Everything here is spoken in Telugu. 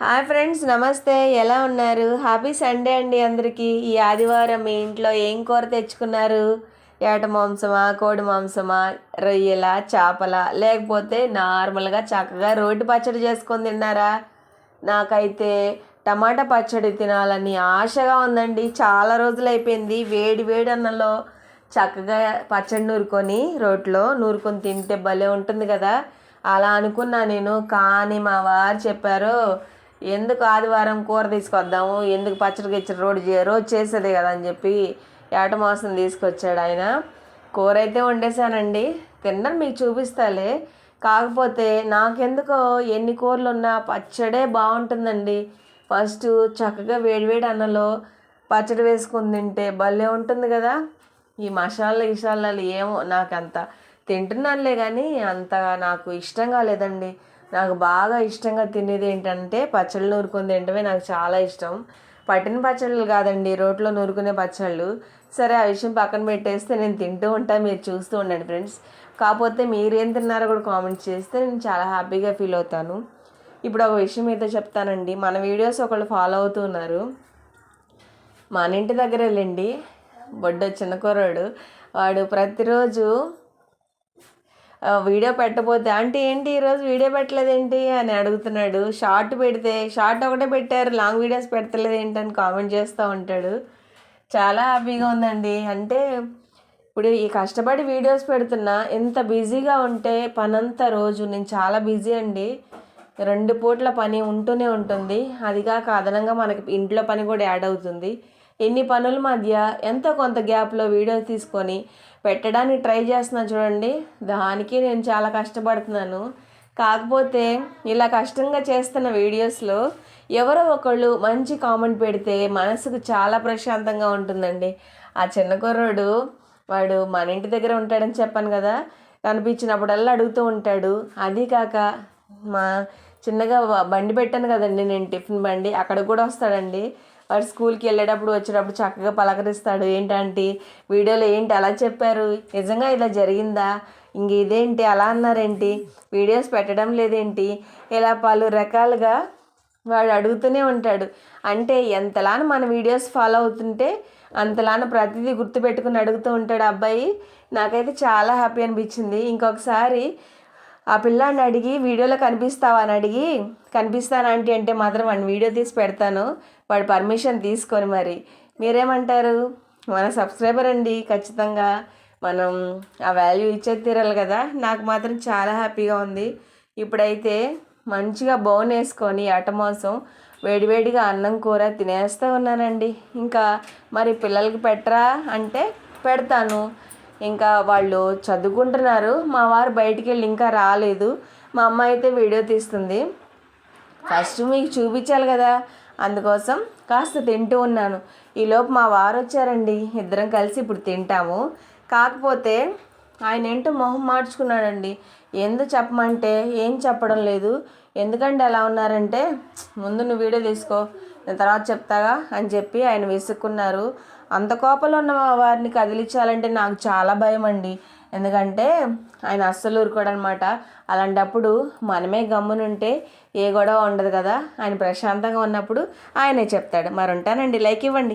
హాయ్ ఫ్రెండ్స్ నమస్తే. ఎలా ఉన్నారు? హ్యాపీ సండే అండి అందరికీ. ఈ ఆదివారం మీ ఇంట్లో ఏం కూర తెచ్చుకున్నారు? ఏట మాంసమా కోడి మాంసమా రొయ్యల చేపల లేకపోతే నార్మల్గా చక్కగా రోడ్డు పచ్చడి చేసుకొని తిన్నారా? నాకైతే టమాటా పచ్చడి తినాలని ఆశగా ఉందండి. చాలా రోజులు అయిపోయింది. వేడి వేడి అన్నంలో చక్కగా పచ్చడి నూరుకొని రోట్లో నూరుకొని తింటే భలే ఉంటుంది కదా? అలా అనుకున్నా నేను కానీ మా వారు చెప్పారు ఎందుకు ఆదివారం కూర తీసుకొద్దాము? ఎందుకు పచ్చడి గిచ్చడి రోడ్ రోజు చేసేదే కదా అని చెప్పి ఏట మాసం తీసుకొచ్చాడు ఆయన. కూర అయితే వండేసానండి తిన్నాను మీకు చూపిస్తాలే. కాకపోతే నాకెందుకో ఎన్ని కూరలు ఉన్నా పచ్చడే బాగుంటుందండి ఫస్ట్ చక్కగా వేడివేడి అన్నంలో పచ్చడి వేసుకుని తింటే భలే ఉంటుంది కదా. ఈ మసాలా గిసాలాలు ఏమో నాకు అంత తింటున్నానులే కానీ అంత నాకు ఇష్టంగా లేదండి. నాకు బాగా ఇష్టంగా తినేది ఏంటంటే పచ్చళ్ళు నూరుకొని తింటమే నాకు చాలా ఇష్టం. పట్టిన పచ్చళ్ళు కాదండి రోట్లో నూరుకునే పచ్చళ్ళు. సరే ఆ విషయం పక్కన పెట్టేస్తే నేను తింటూ ఉంటాను మీరు చూస్తూ ఉండండి ఫ్రెండ్స్. కాకపోతే మీరేం తిన్నారో కూడా కామెంట్ చేస్తే నేను చాలా హ్యాపీగా ఫీల్ అవుతాను. ఇప్పుడు ఒక విషయం మీతో చెప్తానండి. మన వీడియోస్ ఒకళ్ళు ఫాలో అవుతున్నారు మన ఇంటి దగ్గర వెళ్ళండి. బొడ్డ చిన్న కుర్రాడు. వాడు ప్రతిరోజు వీడియో పెట్టబోతే అంటే ఏంటి ఈరోజు వీడియో పెట్టలేదేంటి? అని అడుగుతున్నాడు. షార్ట్ పెడితే షార్ట్ ఒకటే పెట్టారు లాంగ్ వీడియోస్ పెట్టలేదు ఏంటి అని కామెంట్ చేస్తూ ఉంటాడు. చాలా హ్యాపీగా ఉందండి. అంటే ఇప్పుడు ఈ కష్టపడి వీడియోస్ పెడుతున్నా ఎంత బిజీగా ఉంటే పనంతా రోజు. నేను చాలా బిజీ అండి. రెండు పూట్ల పని ఉంటూనే ఉంటుంది. అది కాక అదనంగా మనకి ఇంట్లో పని కూడా యాడ్ అవుతుంది. ఎన్ని పనుల మధ్య ఎంతో కొంత గ్యాప్లో వీడియో తీసుకొని పెట్టడానికి ట్రై చేస్తున్నాను చూడండి. దానికి నేను చాలా కష్టపడుతున్నాను. కాకపోతే ఇలా కష్టంగా చేస్తున్న వీడియోస్లో ఎవరో ఒకళ్ళు మంచి కామెంట్ పెడితే మనసుకు చాలా ప్రశాంతంగా ఉంటుందండి. ఆ చిన్న కుర్రోడు వాడు మన ఇంటి దగ్గర ఉంటాడని చెప్పాను కదా. కనిపించినప్పుడల్లా అడుగుతూ ఉంటాడు. అది కాక మా చిన్నగా బండి పెట్టాను కదండి నేను టిఫిన్ బండి. అక్కడ కూడా వస్తాడండి. వాడు స్కూల్కి వెళ్ళేటప్పుడు వచ్చేటప్పుడు చక్కగా పలకరిస్తాడు ఏంటంటే వీడియోలో ఏంటి? అలా చెప్పారు. నిజంగా ఇలా జరిగిందా? ఇంక ఇదేంటి? అలా అన్నారేంటి? వీడియోస్ పెట్టడం లేదేంటి? ఇలా పలు రకాలుగా వాడు అడుగుతూనే ఉంటాడు. అంటే ఎంతలాన మన వీడియోస్ ఫాలో అవుతుంటే అంతలాన ప్రతిదీ గుర్తుపెట్టుకుని అడుగుతూ ఉంటాడు అబ్బాయి నాకైతే చాలా హ్యాపీ అనిపించింది. ఇంకొకసారి ఆ పిల్లాడిని అడిగి వీడియోలో కనిపిస్తావా అని అడిగి కనిపిస్తానంటే అంటే మాత్రం వాడిని వీడియో తీసి పెడతాను వాడి పర్మిషన్ తీసుకొని మరి. మీరేమంటారు? మన సబ్స్క్రైబర్ అండి ఖచ్చితంగా. మనం ఆ వాల్యూ ఇచ్చే తీరాలి కదా. నాకు మాత్రం చాలా హ్యాపీగా ఉంది. ఇప్పుడైతే మంచిగా బౌన్ వేసుకొని అటమాసం వేడివేడిగా అన్నం కూర తినేస్తూ ఉన్నానండి. ఇంకా మరి పిల్లలకి పెట్టరా అంటే పెడతాను. ఇంకా వాళ్ళు చదువుకుంటున్నారు. మా వారు బయటికి వెళ్ళి ఇంకా రాలేదు. మా అమ్మ అయితే వీడియో తీస్తుంది. ఫస్ట్ మీకు చూపించాలి కదా. అందుకోసం కాస్త తింటూ ఉన్నాను. ఈలోపు మా వారు వచ్చారండి. ఇద్దరం కలిసి ఇప్పుడు తింటాము. కాకపోతే ఆయన ఏంటో మొహం మార్చుకున్నాడండి. ఎందు చెప్పమంటే ఏం చెప్పడం లేదు. ఎందుకంటే ఎలా ఉన్నారంటే ముందు నువ్వు వీడియో తీసుకో నేను తర్వాత చెప్తాగా అని చెప్పి ఆయన విసుక్కున్నారు. అంత కోపంలో ఉన్న వారిని కదిలించాలంటే నాకు చాలా భయం అండి. ఎందుకంటే ఆయన అస్సలు ఊరుకోడనమాట. అలాంటప్పుడు మనమే గమ్మునుంటే ఏ గొడవ ఉండదు కదా. ఆయన ప్రశాంతంగా ఉన్నప్పుడు ఆయనే చెప్తాడు. మరి ఉంటానండి. లైక్ ఇవ్వండి.